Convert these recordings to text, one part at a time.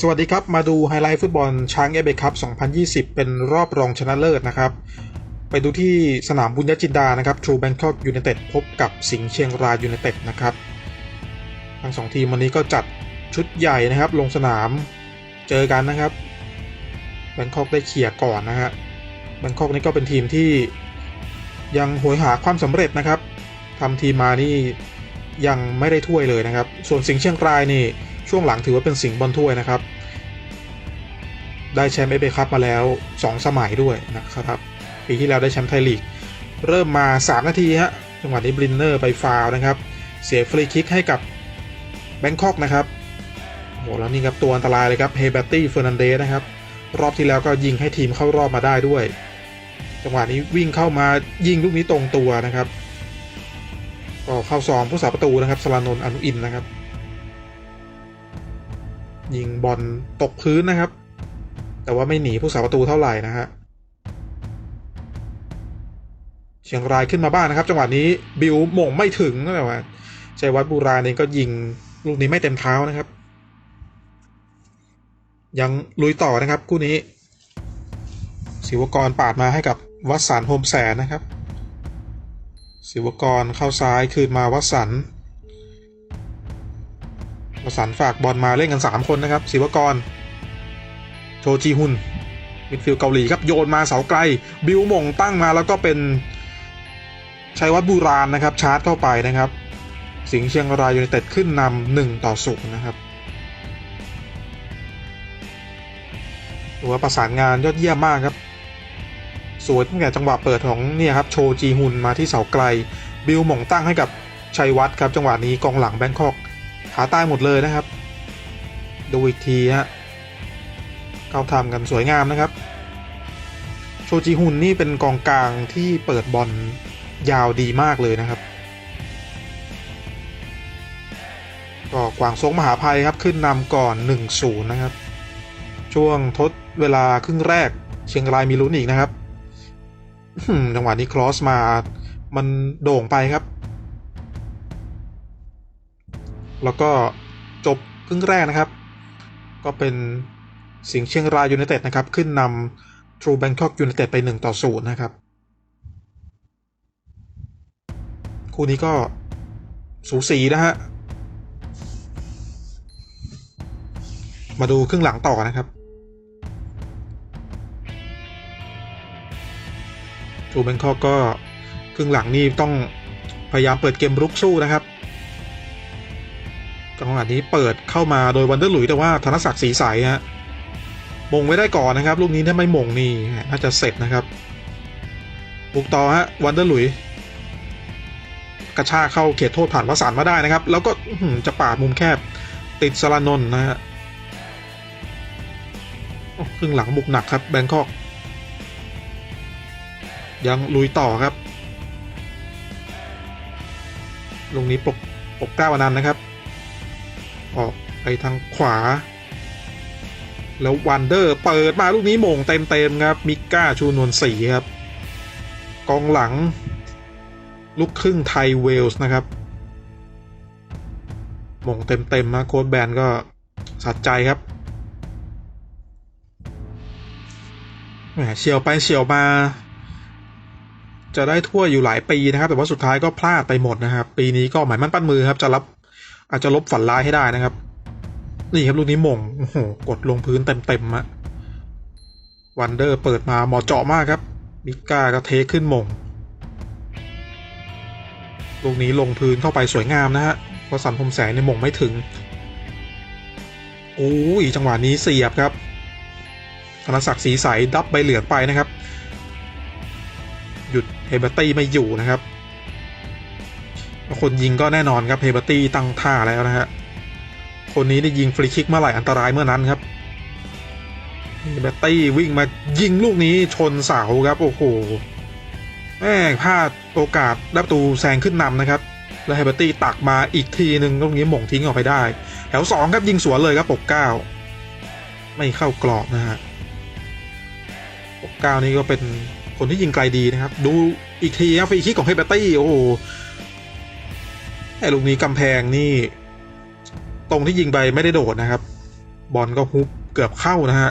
สวัสดีครับ มาดูไฮไลท์ฟุตบอลช้างเอเบคัพ 2020 เป็นรอบรองชนะเลิศนะครับ ไปดูที่สนามบุญญจินดานะครับทรูแบงคอกยู n นเต็ดพบกับสิงห์เชียงรายยู n นเต็ดนะครับ ทั้งสองทีมวันนี้ก็จัดชุดใหญ่นะครับ ลงสนามเจอกันนะครับแบงคอกได้เขี่ยร์ก่อนนะฮะแบงคอกนี่ก็เป็นทีมที่ยังโหยหาความสำเร็จนะครับทำทีมมานี่ยังไม่ได้ถ้วยเลยนะครับ ส่วนสิงห์เชียงรายนี่ ช่วงหลังถือว่าเป็นสิงห์บอลถ้วยนะครับ ได้แชมป์เอเบคัพมาแล้ว 2 สมัยด้วยนะครับ ปีที่แล้วได้แชมป์ไทยลีก เริ่มมา 3 นาทีฮะจังหวะนี้บลินเนอร์ไปฟาวนะครับ เสียฟรีคิกให้กับแบงคอกนะครับโหแล้วนี่ครับตัวอันตรายเลยครับเฮเบตตี้เฟอร์นันเดสนะครับ รอบที่แล้วก็ยิงให้ทีมเข้ารอบมาได้ด้วย จังหวะนี้วิ่งเข้ามายิงลูกนี้ตรงตัวนะครับ ก็เข้าซองผู้สาประตูนะครับสลานนอนุอินนะครับ ยิงบอลตกพื้นนะครับ แต่ว่าไม่หนีผู้สาประตูเท่าไหร่นะฮะเชียงรายขึ้นมาบ้างนะครับ จังหวะนี้บิวหม่งไม่ถึงแต่ว่าชัยวัฒน์บูราเองก็ยิงลูกนี้ไม่เต็มเท้านะครับ ยังลุยต่อนะครับคู่นี้ ศิวกรปาดมาให้กับวัสันโฮมแสนนะครับ ศิวกรเข้าซ้ายคืนมาวัสัน ต์วัสันฝากบอลมาเล่นกัน 3 คนนะครับศิวกร โชจีฮุนมิดฟิลด์เกาหลีครับโยนมาเสาไกล บิวมงตั้งมาแล้วก็เป็นชัยวัฒน์บูรานนะครับชาร์จเข้าไปนะครับ สิงห์เชียงรายยูไนเต็ดขึ้นนำหนึ่งต่อศูนย์นะครับถือว่าประสานงานยอดเยี่ยมมากครับสวยตั้งแต่จังหวะเปิดของเนี่ยครับโชจีฮุนมาที่เสาไกล บิวหม่งตั้งให้กับชัยวัฒน์ครับจังหวะนี้กองหลังแบงคอก ขาใต้หมดเลยนะครับ ดูอีกทีฮะเข้าทำกันสวยงามนะครับ โชจิฮุนนี่เป็นกองกลางที่เปิดบอลยาวดีมากเลยนะครับ ก็กวางซงมหาภัยครับขึ้นนำก่อน 1-0 นะครับ ช่วงทดเวลาครึ่งแรกเชียงรายมีลุ้นอีกนะครับจังหวะนี้ครอสมา มันโด่งไปครับ แล้วก็จบครึ่งแรกนะครับ ก็เป็นสิงห์เชียงรายยูไนเต็ดนะครับ ขึ้นนำทรูแบงคอกยูไนเต็ดไป 1 ต่อ 0 นะครับ คู่นี้ก็สูสีนะฮะ มาดูครึ่งหลังต่อนะครับทรูแบงคอกก็ครึ่งหลังนี่ต้องพยายามเปิดเกมรุกสู้นะครับ จังหวะนี้เปิดเข้ามาโดยวันเดอร์หลุยแต่ว่าธนศักดิ์ศรีใสฮะมงไม่ได้ก่อนนะครับ ลูกนี้ถ้าไม่มงนี่น่าจะเสร็จนะครับบุกต่อฮะวันเดอร์หลุยกระชากเข้าเขตโทษผ่านวสานมาได้นะครับ แล้วก็จะปาดมุมแคบติดสลานน์นะฮะโอ้ครึ่งหลังบุกหนักครับแบงคอก ยังลุยต่อครับลูกนี้ปกปกเก้าอนันนะครับ ออกไปทางขวา แล้ววันเดอร์เปิดมาลูกนี้มงเต็มๆครับ มิก้าชูนวลสีครับ กองหลัง ลูกครึ่งไทยเวลส์นะครับมงเต็มๆนะโค้ดแบนก็สัดใจครับแหมเฉียวไปเฉียวมา จะได้ทั่วอยู่หลายปีนะครับ แต่ว่าสุดท้ายก็พลาดไปหมดนะครับ ปีนี้ก็หมายมั่นปั้นมือครับ จะรับ อาจจะลบฝันร้ายให้ได้นะครับ นี่ครับลูกนี้ม่งโอ้โหกดลงพื้นเต็มๆอะวันเดอร์เปิดมาเหมาะเจาะมากครับมิก้าก็เทขึ้นม่งลูกนี้ลงพื้นเข้าไปสวยงามนะฮะเพราะสันพมแสงในม่งไม่ถึงโอ้ยจังหวะนี้เสียบครับธนศักดิ์ศรีใสดับใบเหลืองไปนะครับ หยุดเฮเบอร์ตี้ไม่อยู่นะครับ คนยิงก็แน่นอนครับเฮเบอร์ตี้ตั้งท่าแล้วนะฮะ คนนี้ได้ยิงฟรีคิกเมื่อไหร่อันตรายเมื่อนั้นครับเฮเบอร์ตี้วิ่งมายิงลูกนี้ชนเสาครับโอ้โหแม่พลาดโอกาสได้ประตูแซงขึ้นนำนะครับ แล้วเฮเบอร์ตี้ตักมาอีกทีหนึ่งลูกนี้หม่งทิ้งออกไปได้ แถวสองครับยิงสวนเลยครับปกเก้าไม่เข้ากรอบนะฮะปกเก้านี่ก็เป็นคนที่ยิงไกลดีนะครับ ดูอีกทีครับฟรีคิกของเฮเบอร์ตี้โอ้โห ไอ้ลูกนี้กำแพงนี่ ตรงที่ยิงไปไม่ได้โดดนะครับ บอลก็ฮุบเกือบเข้านะฮะ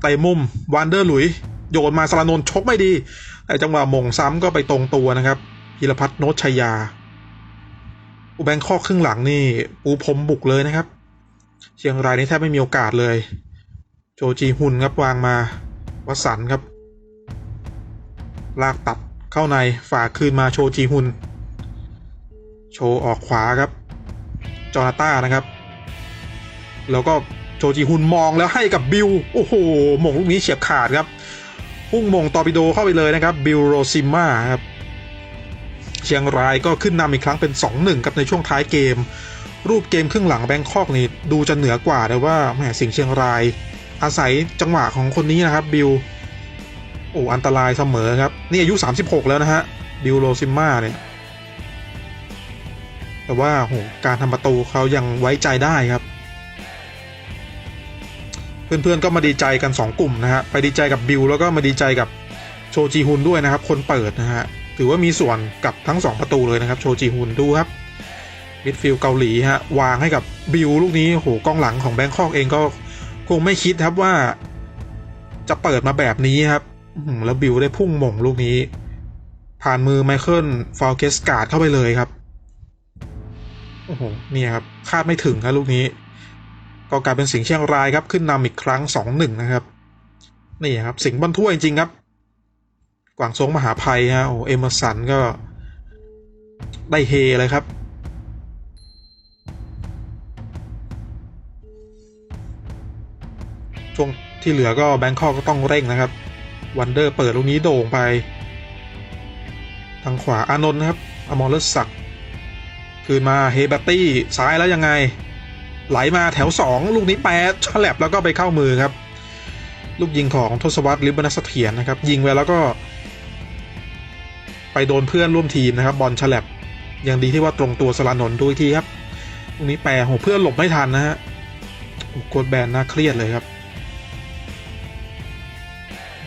เตะมุมวันเดอร์หลุย โยนมาสารนนชกไม่ดีแต่จังหวะมงซ้ำก็ไปตรงตัวนะครับพิรพัฒน์โนชยา อุแบงคอกครึ่งหลังนี่ ปูพรมบุกเลยนะครับ เชียงรายนี่แทบไม่มีโอกาสเลย โจจีฮุนครับวางมาวสันครับ ลากตัดเข้าในฝากคืนมาโชจีฮุน โชว์ออกขวาครับ จอนาต้านะครับ แล้วก็โชจีฮุนมองแล้วให้กับบิลโอ้โหหมงลูกนี้เฉียบขาดครับ พุ่งมงตอปิโดเข้าไปเลยนะครับ บิลโรซิม่าครับ เชียงรายก็ขึ้นนำอีกครั้งเป็น 2-1ครับในช่วงท้ายเกม รูปเกมครึ่งหลังแบงคอกนี่ดูจะเหนือกว่าแต่ว่าแหมสิงเชียงราย อาศัยจังหวะของคนนี้นะครับ บิลโอ้อันตรายเสมอครับ นี่อายุ 36 แล้วนะฮะบิลโรซิม่าเนี่ย แต่ว่าโหการทำประตูเขายังไว้ใจได้ครับ เพื่อนๆก็มาดีใจกัน 2 กลุ่มนะฮะไปดีใจกับบิลแล้วก็มาดีใจกับโชจีฮุนด้วยนะครับ คนเปิดนะฮะถือว่ามีส่วนกับทั้ง 2 ประตูเลยนะครับ โชจีฮุนดูครับมิดฟิลด์เกาหลีฮะวางให้กับบิลลูกนี้โหกล้องหลังของแบงคอกเองก็คงไม่คิดครับว่า จะเปิดมาแบบนี้ครับแล้วบิลได้พุ่งหม่งลูกนี้ ผ่านมือไมเคิลฟาวเกสการ์ดเข้าไปเลยครับ หเนี่ยครับคาดไม่ถึงครับลูกนี้ ก็กลายเป็นสิงห์เชียงรายครับขึ้นนำอีกครั้งสองหนึ่งนะครับนี่ครับสิงห์บอลถ้วยจริงครับ กวางซงมหาภัยฮะโอ้เอเมอร์สันก็ได้เฮเลยครับช่วงที่เหลือก็แบงคอกก็ต้องเร่งนะครับ วันเดอร์เปิดลูกนี้โด่งไป ทางขวาอานนท์นะครับ อมรเลศศักดิ์ คืนมาเฮเบตตี้ซ้ายแล้วยังไง ไหลมาแถว 2 ลูกนี้แปดฉลับแล้วก็ไปเข้ามือครับ ลูกยิงของทศวรรษลิบบันเถียรนะครับ ยิงไปแล้วก็ ไปโดนเพื่อนร่วมทีมนะครับ บอลฉลับยังดีที่ว่าตรงตัวสลานนท์ดูอีกทีครับลูกนี้แปรโหเพื่อนหลบไม่ทันนะฮะโกดแบนน่าเครียดเลยครับ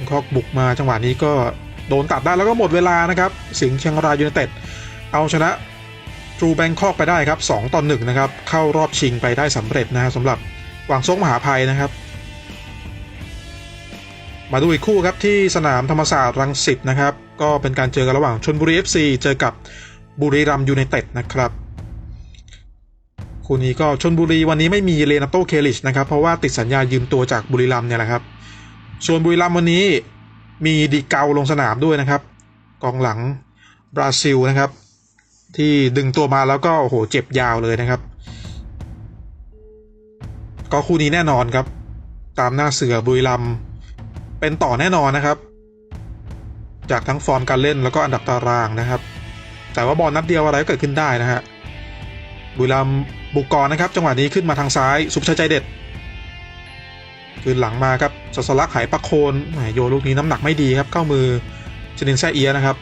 คอกบุกมาจังหวะนี้ก็โดนตัดได้แล้วก็หมดเวลานะครับ สิงห์เชียงรายยูไนเต็ดเอาชนะ ทรูแบงคอกไปได้ครับ2ต่อ1นะครับเข้ารอบชิงไปได้สำเร็จนะฮะสำหรับหวังซงมหาภัยนะครับ มาดูอีกคู่ครับที่สนามธรรมศาสตร์รังสิตนะครับ ก็เป็นการเจอกันระหว่างชนบุรี FC เจอกับบุรีรัมยูไนเต็ดนะครับคู่นี้ก็ชนบุรีวันนี้ไม่มีเรนาโตเคลิชนะครับ เพราะว่าติดสัญญายืมตัวจากบุรีรัมเนี่ยแหละครับส่วนบุรีรัมวันนี้มีดีเกาลงสนามด้วยนะครับ กองหลังบราซิลนะครับ ที่ดึงตัวมาแล้วก็โหเจ็บยาวเลยนะครับ ก็คู่นี้แน่นอนครับ ตามหน้าเสือบุรีรัมเป็นต่อแน่นอนนะครับ จากทั้งฟอร์มการเล่นแล้วก็อันดับตารางนะครับ แต่ว่าบอลนัดเดียวอะไรก็เกิดขึ้นได้นะฮะบุรีรัมบุกกรนะครับ จังหวะนี้ขึ้นมาทางซ้าย สุภชัยใจเด็ดคืนหลังมาครับสสลักหายประโคนโยลูกนี้น้ำหนักไม่ดีครับเข้ามือชนินแซเอียนะครับ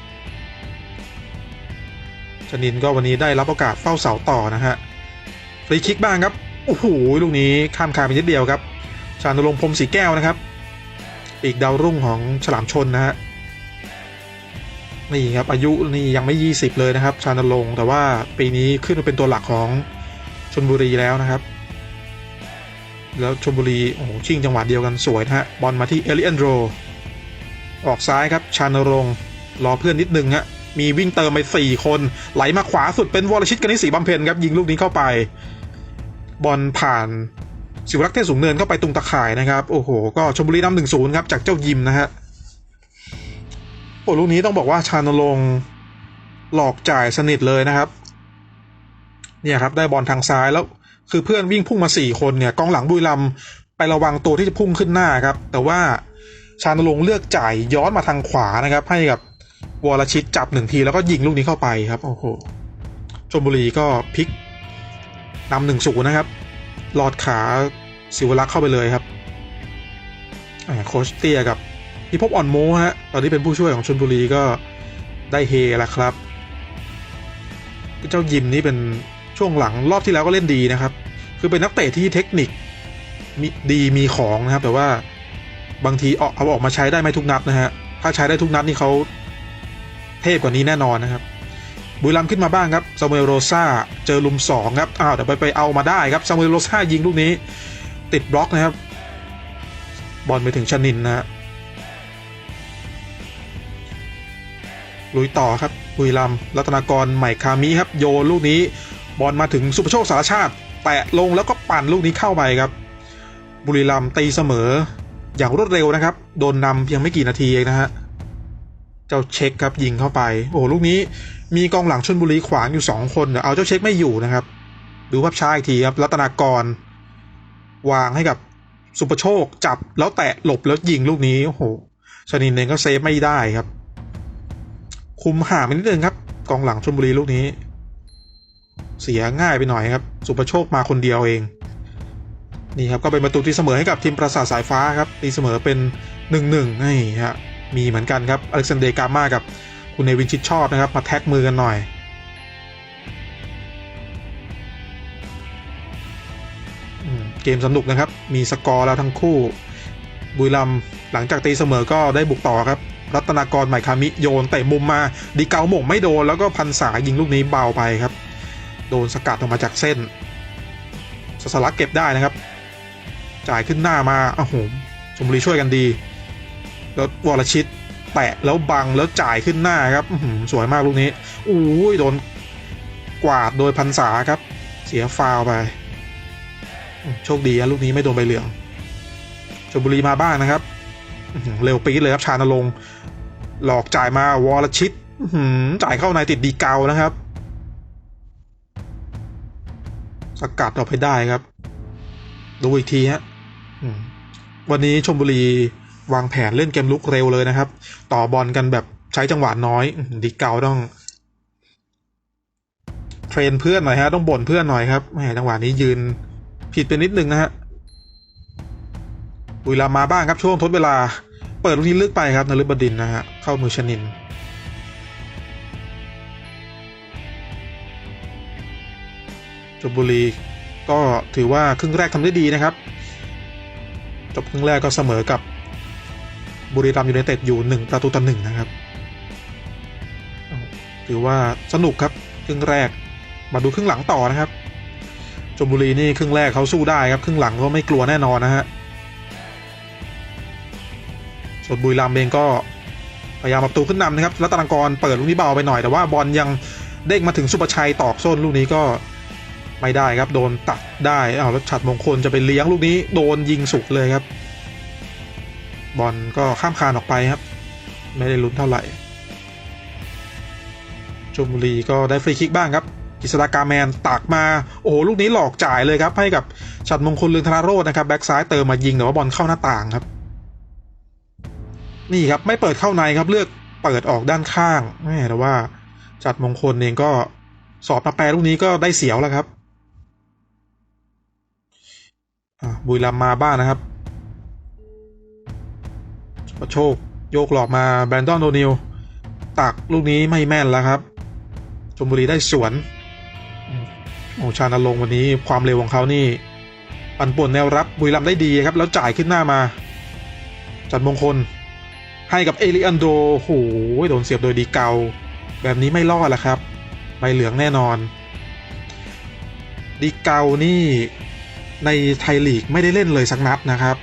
ชนินก็วันนี้ได้รับโอกาสเฝ้าเสาต่อนะฮะฟรีคิกบ้างครับโอ้โหลูกนี้ข้ามคานไปนิดเดียวครับ ชาญนรงพรมสีแก้วนะครับ อีกดาวรุ่งของฉลามชนนะฮะนี่ครับอายุนี่ยังไม่ 20 เลยนะครับ ชาญนรงแต่ว่าปีนี้ขึ้นมาเป็นตัวหลักของชนบุรีแล้วนะครับ แล้วชนบุรีโอ้โหชิงจังหวะเดียวกันสวยนะฮะบอลมาที่เอลิอันโดรออกซ้ายครับชาญนรงรอเพื่อนนิดนึงฮะ มีวิ่งเติมไป 4 คน ไหลมาขวาสุดเป็นวรชิตกนิษฐ์ศรีบำเพ็ญครับ ยิงลูกนี้เข้าไป บอลผ่านสิวรักษ์เทศสูงเนินเข้าไปตรงตะข่ายนะครับ โอ้โห ก็ชมบุรีนำหนึ่งศูนย์ครับ จากเจ้ายิมนะฮะโอ้ลูกนี้ต้องบอกว่าชานรงหลอกจ่ายสนิทเลยนะครับ เนี่ยครับ ได้บอลทางซ้ายแล้วคือเพื่อนวิ่งพุ่งมา 4 คนเนี่ยกองหลังบุรีรัมย์ไประวังตัวที่จะพุ่งขึ้นหน้าครับ แต่ว่าชานรงเลือกจ่ายย้อนมาทางขวานะครับ ให้กับ วรชิตจับหนึ่งทีแล้วก็ยิงลูกนี้เข้าไปครับ โอ้โหชลบุรีก็พลิกนำหนึ่งศูนย์นะครับ หลอดขาสิวรักษ์เข้าไปเลยครับโคชเตียกับพิภพอ่อนโมฮะตอนนี้เป็นผู้ช่วยของชลบุรีก็ได้เฮแล้วครับ เจ้ายิมนี่เป็นช่วงหลังรอบที่แล้วก็เล่นดีนะครับ คือเป็นนักเตะที่เทคนิคมีดีมีของนะครับ แต่ว่าบางทีเอาเอาออกมาใช้ได้ไม่ทุกนัดนะฮะถ้าใช้ได้ทุกนัดนี่เขา เทพกว่านี้แน่นอนนะครับ บุรีรัมขึ้นมาบ้างครับซามูเอลโรซาเจอลุมสองครับอ้าวแต่ไปไปเอามาได้ครับซามูเอลโรซายิงลูกนี้ ติดบล็อกนะครับ บอลไปถึงชนินนะฮะลุยต่อครับบุรีรัมรัตนากรใหม่คามิครับ โยลูกนี้บอลมาถึงสุประโชคสารชาติ แตะลงแล้วก็ปั่นลูกนี้เข้าไปครับ บุรีรัมตีเสมออย่างรวดเร็วนะครับ โดนนำเพียงไม่กี่นาทีเองนะฮะ เจ้าเช็คครับยิงเข้าไป โอ้โหลูกนี้มีกองหลังชนบุรีขวางอยู่ 2 คนเอาเจ้าเช็คไม่อยู่นะครับ ดูภาพช้าอีกทีครับรัตนากร วางให้กับสุประโชคจับแล้วแตะหลบแล้วยิงลูกนี้โอ้โหชนินเองก็เซฟไม่ได้ครับ คุมห่างไปนิดนึงครับ กองหลังชนบุรีลูกนี้ เสียง่ายไปหน่อยครับ สุประโชคมาคนเดียวเอง นี่ครับก็เป็นประตูที่เสมอให้กับทีมปราสาทสายฟ้าครับตีเสมอเป็นหนึ่งหนึ่งนี่ฮะ มีเหมือนกันครับอเล็กซานเดร์กามากับคุณเนวินชิดชอบนะครับ มาแท็กมือกันหน่อย เกมสนุกนะครับ มีสกอร์แล้วทั้งคู่ บุรีรัมย์หลังจากตีเสมอก็ได้บุกต่อครับ รัตนากรใหม่คามิโยนเตะมุมมา ดีเกาหม่งไม่โดน แล้วก็พันษายิงลูกนี้เบาไปครับ โดนสกัดออกมาจากเส้นสสลักเก็บได้นะครับ จ่ายขึ้นหน้ามาอ้าวโหชมบุรีช่วยกันดี แล้ววรชิตแตะแล้วบังแล้วจ่ายขึ้นหน้าครับสวยมากลูกนี้อู้ยโดนกวาดโดยพันษาครับ เสียฟาวไป โชคดีนะลูกนี้ไม่โดนใบเหลืองชลบุรีมาบ้างนะครับเร็วปี๊ดเลยครับชานรงหลอกจ่ายมาวรชิตจ่ายเข้าในติดดีเกานะครับ สกัดออกไปได้ครับ ดูอีกทีฮะวันนี้ชมบุรี วางแผนเล่นเกมลุกเร็วเลยนะครับ ต่อบอลกันแบบใช้จังหวะน้อยดีเกาต้อง เทรนเพื่อนหน่อยฮะ ต้องบ่นเพื่อนหน่อยครับแหมจังหวะนี้ยืนผิดไปนิดนึงนะฮะบุรีรัมาบ้างครับช่วงทดเวลา เปิดลูกนี้ลึกไปครับนฤบดินนะฮะเข้ามือชนินชลบุรีก็ถือว่าครึ่งแรกทำได้ดีนะครับ จบครึ่งแรกก็เสมอกับ บุรีรัมย์ยูไนเต็ดอยู่หนึ่งประตูต่อหนึ่งนะครับ ถือว่าสนุกครับครึ่งแรกมาดูครึ่งหลังต่อนะครับชลบุรีนี่ครึ่งแรกเขาสู้ได้ครับครึ่งหลังก็ไม่กลัวแน่นอนนะฮะส่วนบุรีรัมย์เองก็พยายามประตูขึ้นนำนะครับรัตนกรเปิดลูกนี้เบาไปหน่อยแต่ว่าบอลยังเด้งมาถึงสุประชัยตอกส้นลูกนี้ก็ไม่ได้ครับโดนตัดได้อ้าวแล้วฉัดมงคลจะไปเลี้ยงลูกนี้โดนยิงสุกเลยครับ บอลก็ข้ามคานออกไปครับ ไม่ได้ลุ้นเท่าไหร่ชลบุรีก็ได้ฟรีคิกบ้างครับกิษดากาแมนตักมาโอ้โหลูกนี้หลอกจ่ายเลยครับให้กับฉัดมงคลเลืนธนาโรจนะครับแบ็กซ้ายเติมมายิงแต่ว่าบอลเข้าหน้าต่างครับ นี่ครับไม่เปิดเข้าในครับเลือกเปิดออกด้านข้างแม่แต่ว่าจัดมงคลเองก็สอบมาแปลลูกนี้ก็ได้เสียวแล้วครับบุรีรัมมาบ้านนะครับ ประโชคโยกหลอกมาแบรนดอนโดนิลตักลูกนี้ไม่แม่นแล้วครับชมบุรีได้สวนโอชาญลงค์วันนี้ความเร็วของเขานี่ปั่นป่วนแนวรับบุรีรัมได้ดีครับ แล้วจ่ายขึ้นหน้ามา จัดมงคล ให้กับเอลิอันโดโอ้โหโดนเสียบโดยดีเกา แบบนี้ไม่รอดแล้วครับ ใบเหลืองแน่นอน ดีเกานี่ในไทยลีกไม่ได้เล่นเลยสักนัดนะครับ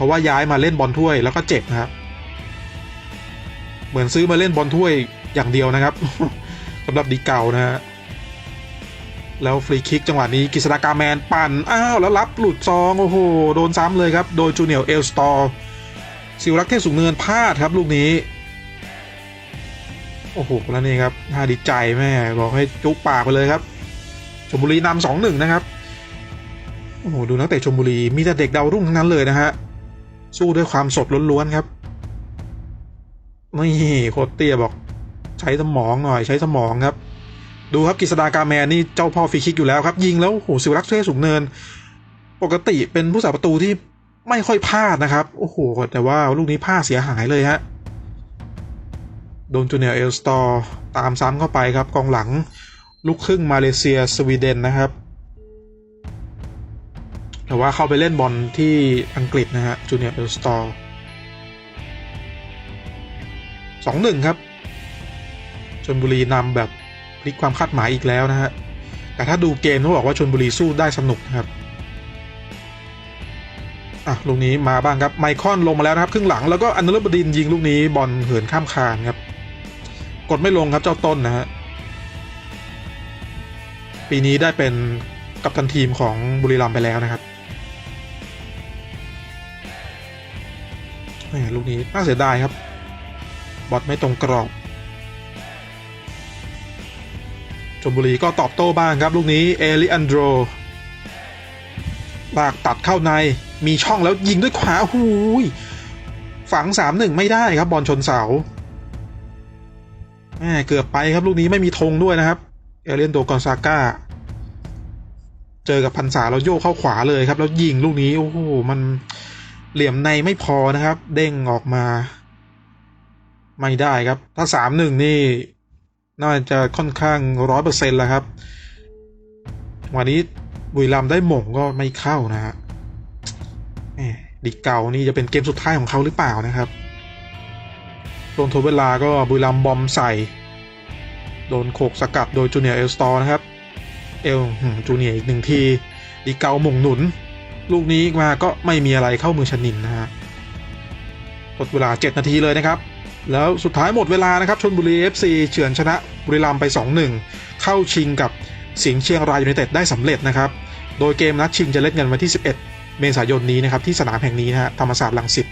ราะว่าย้ายมาเล่นบอลถ้วยแล้วก็เจ็บนะครับเหมือนซื้อมาเล่นบอลถ้วยอย่างเดียวนะครับสำหรับดีเก่านะฮะแล้วฟรีคิกจังหวะนี้กิษดากาแมนปั่นอ้าวแล้วรับหลุดซองโอ้โหโดนซ้ำเลยครับ โดยจูเนียร์เอลสตอร์สิวรักเทพสูงเนินพลาดครับลูกนี้ โอ้โหแล้วนี่ครับน่าดีใจแม่บอกให้จุกปากไปเลยครับชลบุรีนำสองหนึ่งนะครับโอ้โหดูนักเตะชมบุรีมีแต่เด็กดาวรุ่งทั้งนั้นเลยนะฮะ สู้ด้วยความสดล้วนๆครับนี่โคตเตียบอก ใช้สมองหน่อย ใช้สมองครับ ดูครับกฤษดากาแมนนี่เจ้าพ่อฟรีคิกอยู่แล้วครับ ยิงแล้วโอ้โหสิวรักษ์เทพสูงเนิน ปกติเป็นผู้สาประตูที่ไม่ค่อยพลาดนะครับ โอ้โห แต่ว่าลูกนี้พลาดเสียหายเลยฮะโดนจูเนียร์เอลสตอร์ตามซ้ำเข้าไปครับกองหลัง ลูกครึ่งมาเลเซียสวีเดนนะครับ แต่ว่าเข้าไปเล่นบอลที่อังกฤษนะฮะจูเนียร์เอลสตอร์สองหนึ่งครับชนบุรีนำแบบพลิกความคาดหมายอีกแล้วนะฮะ แต่ถ้าดูเกมต้องบอกว่าชนบุรีสู้ได้สนุกนครับ อะลูกนี้มาบ้างครับไมคอนลงมาแล้วนะครับ ครึ่งหลังแล้วก็อนุรบดินยิงลูกนี้บอลเหินข้ามคานครับ กดไม่ลงครับเจ้าต้นนะฮะ ปีนี้ได้เป็นกัปตันทีมของบุรีรัมย์ไปแล้วนะครับ ลูกนี้น่าเสียดายครับ บอลไม่ตรงกรอบชลบุรีก็ตอบโต้บ้างครับ ลูกนี้เอลิอันโดรลากตัดเข้าในมีช่องแล้วยิงด้วยขวาหูยฝังสามหนึ่งไม่ได้ครับบอลชนเสาแหมเกือบไปครับลูกนี้ไม่มีธงด้วยนะครับ เอเลนโดกอนซาก้า เจอกับพันษาแล้วโยกเข้าขวาเลยครับ แล้วยิงลูกนี้ โอ้โหมัน เหลี่ยมในไม่พอนะครับ เด้งออกมา ไม่ได้ครับ ถ้าสามหนึ่งนี่ น่าจะค่อนข้างร้อยเปอร์เซ็นต์แล้วครับ วันนี้บุรีรัมย์ได้หม่งก็ไม่เข้านะฮะดีเก่านี่จะเป็นเกมสุดท้ายของเขาหรือเปล่านะครับโดนทดเวลาก็บุรีรัมย์บอมใส่ โดนโขกสกัดโดยจูเนียร์เอลสตอร์นะครับ เอลจูเนียร์อีกหนึ่งทีดีเกาหม่งหนุน ลูกนี้มาก็ไม่มีอะไรเข้ามือชนินนะฮะหมดเวลา 7 นาทีเลยนะครับ แล้วสุดท้ายหมดเวลานะครับชนบุรี FC เฉือนชนะบุรีรัมย์ไป 2-1 เข้าชิงกับสิงห์เชียงรายยูไนเต็ดได้สำเร็จนะครับ โดยเกมนัดชิงจะเล่นกันวันที่ 11 เมษายนนี้นะครับที่สนามแห่งนี้นะฮะธรรมศาสตร์ลังสิต